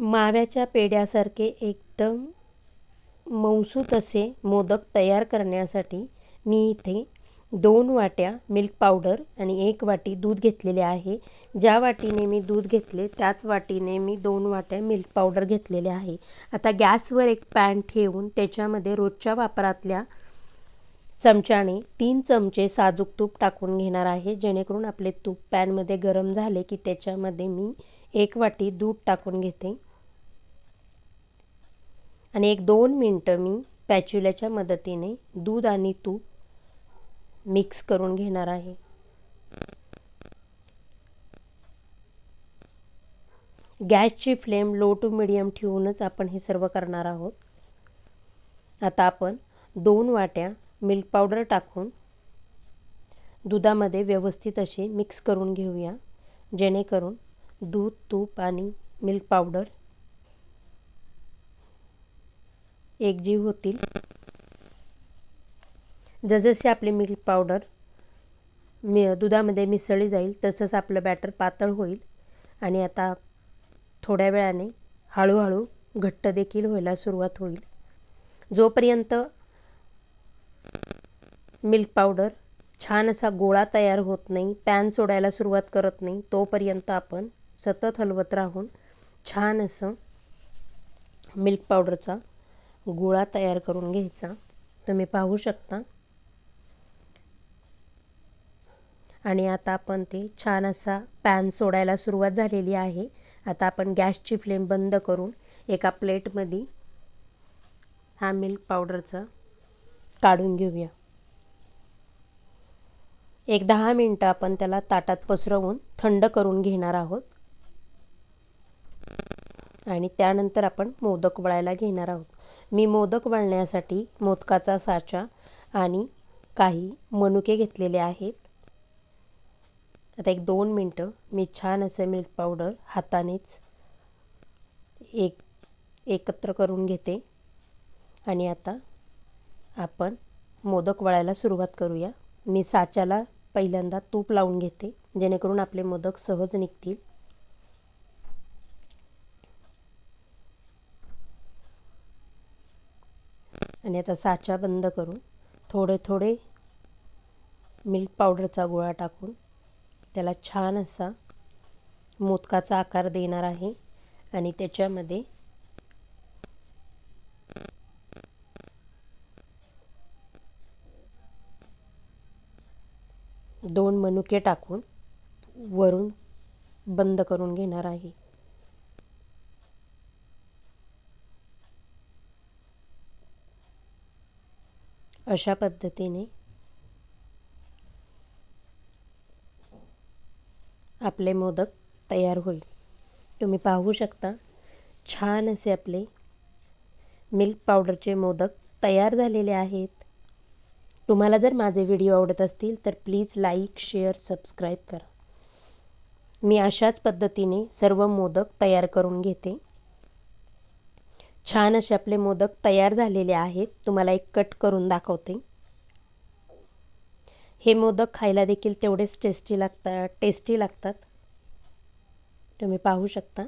माव्याच्या पेड्यासारखे एकदम मऊसूत असे मोदक तयार करण्यासाठी मी इथे दोन वाट्या मिल्क पावडर आणि एक वाटी दूध घेतलेले आहे. ज्या वाटीने मी दूध घेतले त्याच वाटीने मी दोन वाट्या मिल्क पावडर घेतलेले आहे. आता गॅसवर एक पॅन ठेवून त्याच्यामध्ये रोजच्या वापरातल्या चमच्याने तीन चमचे साजूक तूप टाकून घेणार आहे. जेणेकरून आपले तूप पॅनमध्ये गरम झाले की त्याच्यामध्ये मी एक वाटी दूध टाकून घेते. आणि एक दोन मिनटं मी पॅच्युल्याच्या मदतीने दूध आणि तूप मिक्स करून घेणार आहे. गॅसची फ्लेम लो टू मिडियम ठेवूनच आपण हे सर्व करणार आहोत. आता आपण दोन वाट्या मिल्क पावडर टाकून दुधामध्ये व्यवस्थित असे मिक्स करून घेऊया. जेणेकरून दूध तूप आणि मिल्क पावडर एकजीव होतील. जसजशी आपली मिल्क पावडर मि दुधामध्ये मिसळली जाईल तसंच आपलं बॅटर पातळ होईल. आणि आता थोड्या वेळाने हळूहळू घट्ट देखील व्हायला सुरुवात होईल. जोपर्यंत मिल्क पावडर छान असा गोळा तयार होत नाही पॅन सोडायला सुरुवात करत नाही तोपर्यंत आपण सतत हलवत राहून छान असं मिल्क पावडरचा गोळा तयार करून घ्यायचा. तुम्ही पाहू शकता. आणि आता आपण ते छान असा पॅन सोडायला सुरुवात झालेली आहे. आता आपण गॅसची फ्लेम बंद करून एका प्लेटमध्ये हा मिल्क पावडरचा काढून घेऊया. एक दहा मिनटं आपण त्याला ताटात पसरवून थंड करून घेणार आहोत. आणि त्यानंतर आपण मोदक वळायला घेणार आहोत. मी मोदक वळण्यासाठी मोदकाचा साचा आणि काही मनुके घेतलेले आहेत. आता एक दोन मिनटं. मी छान असे मिल्क पावडर हातानेच एक एकत्र करून घेते. आणि आता आपण मोदक वळायला सुरुवात करूया. मी साच्याला पहिल्यांदा तूप लावून घेते जेणेकरून आपले मोदक सहज निघतील. आणि आता साचा बंद करून थोडे थोडे मिल्क पावडरचा गोळा टाकून त्याला छान असा मोदकाचा आकार देणार आहे. आणि त्याच्यामध्ये दोन मनुके टाकून वरून बंद करून घेणार आहे. अशा पद्धतीने आपले मोदक तयार होईल. तुम्ही पाहू शकता छान असे आपले मिल्क पावडरचे मोदक तयार झालेले आहेत. तुम्हाला जर माझे व्हिडिओ आवडत असतील तर प्लीज लाईक शेअर सबस्क्राईब करा. मी अशाच पद्धतीने सर्व मोदक तयार करून घेते. छान असे आपले मोदक तयार झालेले आहेत. तुम्हाला एक कट करून दाखवते. हे मोदक खायला देखील तेवढेच टेस्टी लागतात टेस्टी लागतात. तुम्ही पाहू शकता.